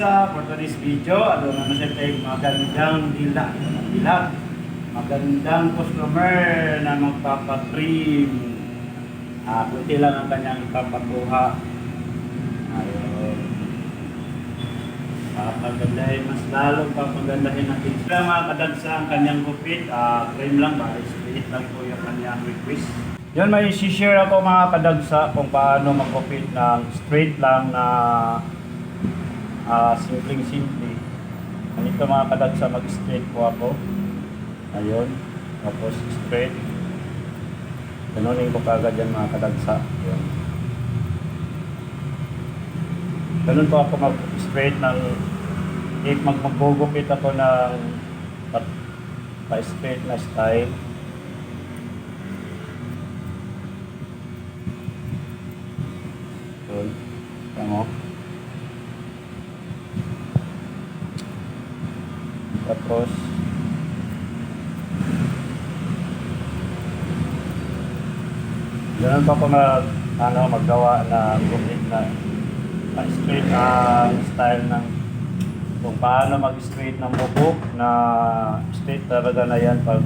kadagsa for today's video. Ano na siya tayo magandang dila. Dila. Magandang customer na magpapatrim. Ah, kunti lang ang kanyang ipapatuha. Ayun. Papagandahin, mas lalong papagandahin natin. Sila mga kadagsa ang kanyang gupit. Ah, cream lang ba? Split lang po yung kanyang request. Yun, may share ako mga kadagsa kung paano magkupit ng straight lang na ah simpleng simple. Ganito mga kadagsa mag-straight po ako. Ayun. Tapos straight. Ganunin ko kagad yan mga kadagsa. Yun. Ganun po ako mag-straight ng if mag maggugupit ako ng pa- pa-straight na style. Yun. Tama. Tapos, ganun pa ako mag, ano, maggawa na gupit na na straight ang style ng kung paano mag-straight ng bubok na straight talaga na yan pag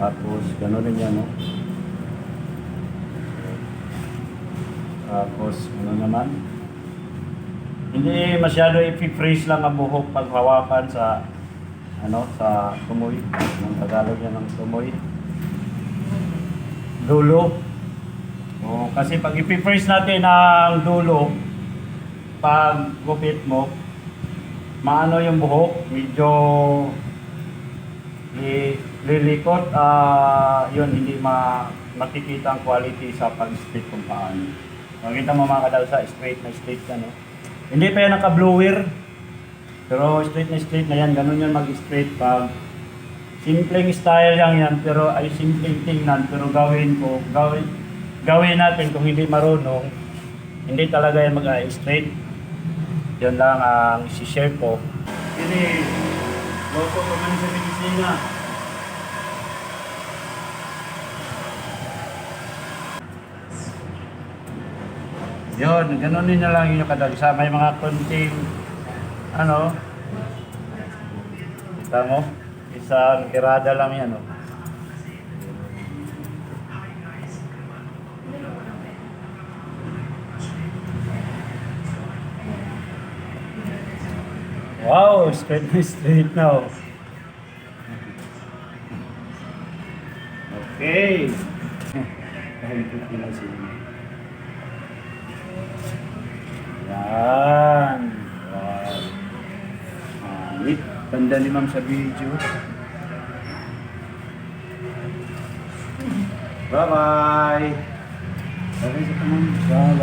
tapos gano'n rin yan no? Tapos ano naman? Hindi masyado i-freeze lang ang buhok pag hawakan sa ano sa tumoy. Ng Tagalog yan ng tumoy. Dulo. O, kasi pag i-freeze natin ang dulo pag gupit mo maano yung buhok medyo li- lilikot ah yun hindi ma makikita ang quality sa pag-straight kung paano. Makita mo mga kadalsa straight na straight ka no hindi pa yan naka blower pero straight na straight na yan ganun yan mag-straight pag simpleng style lang yan pero ay simpleng tingnan pero gawin ko gawin gawin natin kung hindi marunong hindi talaga yan mag-straight yun lang ang isi-share ko. Ini, loko ko man sa medisina. Yun, ganun din na lang yung kadagsa. May mga konting, ano, kita mo, isang kirada lang yan, oh. Wow, straight na straight now. Okay. Na sila. Yan. Tanda ni ma'am sa video. Bye-bye. Bye-bye.